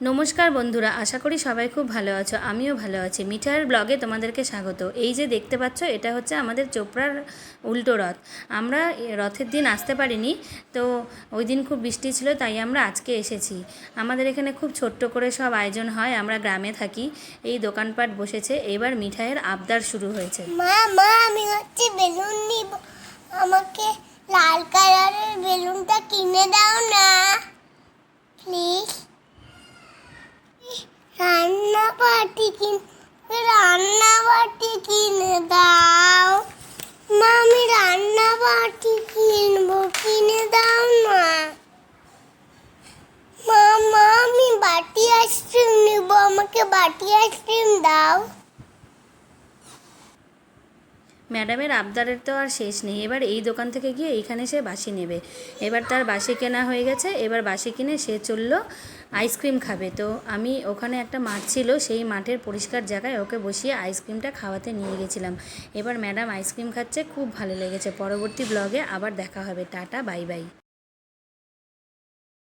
নমস্কার বন্ধুরা, আশা করি সবাই খুব ভালো আছো, আমিও ভালো আছি। মিঠার ব্লগে তোমাদেরকে স্বাগত। এই যে দেখতে পাচ্ছ, এটা হচ্ছে আমাদের চোপড়ার উল্টো রথ। আমরা রথের দিন আসতে পারিনি, তো ওই দিন খুব বৃষ্টি ছিল, তাই আমরা আজকে এসেছি। আমাদের এখানে খুব ছোট্ট করে সব আয়োজন হয়, আমরা গ্রামে থাকি, এই দোকানপাট বসেছে, এবার মিঠাইয়ের আবদার শুরু হয়েছে। মা মা, আমি হচ্ছে বেলুন নিব। আমাকে লাল কালারের বেলুনটা কিনে দাও না প্লিজ রান্না বাটি কিন রান্না বাটি কিনে দাও। মা আমি রান্না বাটি কিনবো, কিনে দাও মা মা আমি বাটি আইসক্রিম নিব, আমাকে বাটি আইসক্রিম দাও। ম্যাডামের আবদারের তো আর শেষ নেই। এবার এই দোকান থেকে গিয়ে এইখানে সে বাসি নেবে। এবার তার বাসি কেনা হয়ে গেছে, এবার বাসি কিনে সে চলল আইসক্রিম খাবে। তো আমি ওখানে একটা মাঠ ছিল, সেই মাঠের পরিষ্কার জায়গায় ওকে বসিয়ে আইসক্রিমটা খাওয়াতে নিয়ে গেছিলাম। এবার ম্যাডাম আইসক্রিম খাচ্ছে, খুব ভালো লেগেছে। পরবর্তী ব্লগে আবার দেখা হবে। টাটা, বাই বাই।